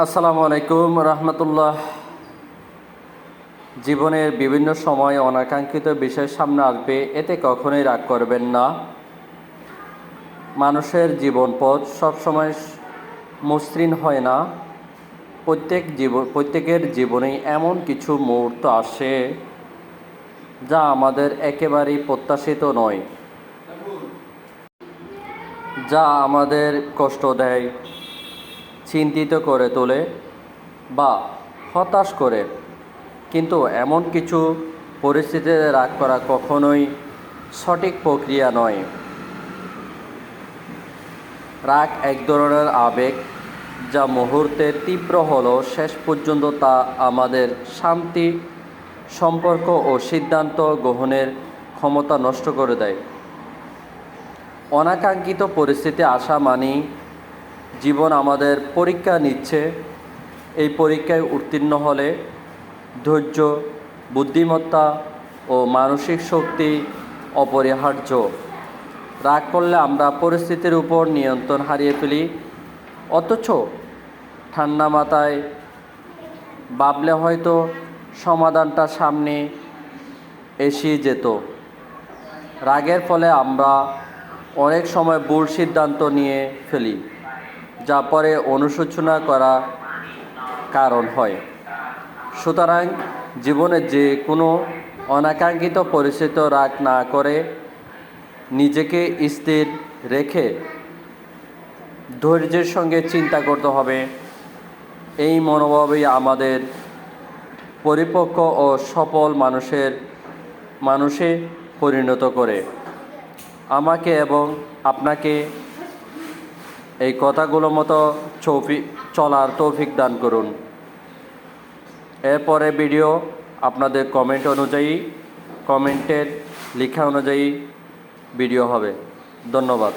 আসসালামু আলাইকুম রহমতুল্লাহ। জীবনের বিভিন্ন সময় অনাকাঙ্ক্ষিত বিষয় সামনে আসবে, এতে কখনোই রাগ করবেন না। মানুষের জীবন পথ সবসময় মসৃণ হয় না। প্রত্যেক জীবন প্রত্যেকের জীবনেই এমন কিছু মুহূর্ত আসে, যা আমাদের একেবারেই প্রত্যাশিত নয়, যা আমাদের কষ্ট দেয়। চিন্তিত করে তোলে বা হতাশ করে। কিন্তু এমন কিছু পরিস্থিতিতে রাগ করা কখনোই সঠিক প্রক্রিয়া নয়। রাগ এক ধরনের আবেগ যা মুহূর্তে তীব্র হলো শেষ পর্যন্ত তা আমাদের শান্তি, সম্পর্ক ও সিদ্ধান্ত গ্রহণের ক্ষমতা নষ্ট করে দেয়। অনাকাঙ্ক্ষিত পরিস্থিতি আসা মানেই জীবন আমাদের পরীক্ষা নিচ্ছে, এই পরীক্ষায় উত্তীর্ণ হলে ধৈর্য, বুদ্ধিমত্তা ও মানসিক শক্তি অপরিহার্য। রাগ করলে আমরা পরিস্থিতির উপর নিয়ন্ত্রণ হারিয়ে ফেলি, অথচ ঠান্ডা মাথায় ভাবলে হয়তো সমাধানটা সামনে এসে যেত। রাগের ফলে আমরা অনেক সময় ভুল সিদ্ধান্ত নিয়ে ফেলি। যা পরে অনুশোচনা করা কারণ হয়। সুতরাং জীবনে যে কোনো অনাকাঙ্ক্ষিত পরিচিত রাগ না করে নিজেকে স্থির রেখে ধৈর্যের সঙ্গে চিন্তা করতে হবে। এই মনোভাবই আমাদের পরিপক্ক ও সফল মানুষের, মানুষে পরিণত করে। আমাকে এবং আপনাকে এই কথাগুলো মতো চৌফিক চলার তৌফিক দান করুন। এরপরে ভিডিও আপনাদের কমেন্ট অনুযায়ী কমেন্টের লেখা অনুযায়ী ভিডিও হবে। ধন্যবাদ।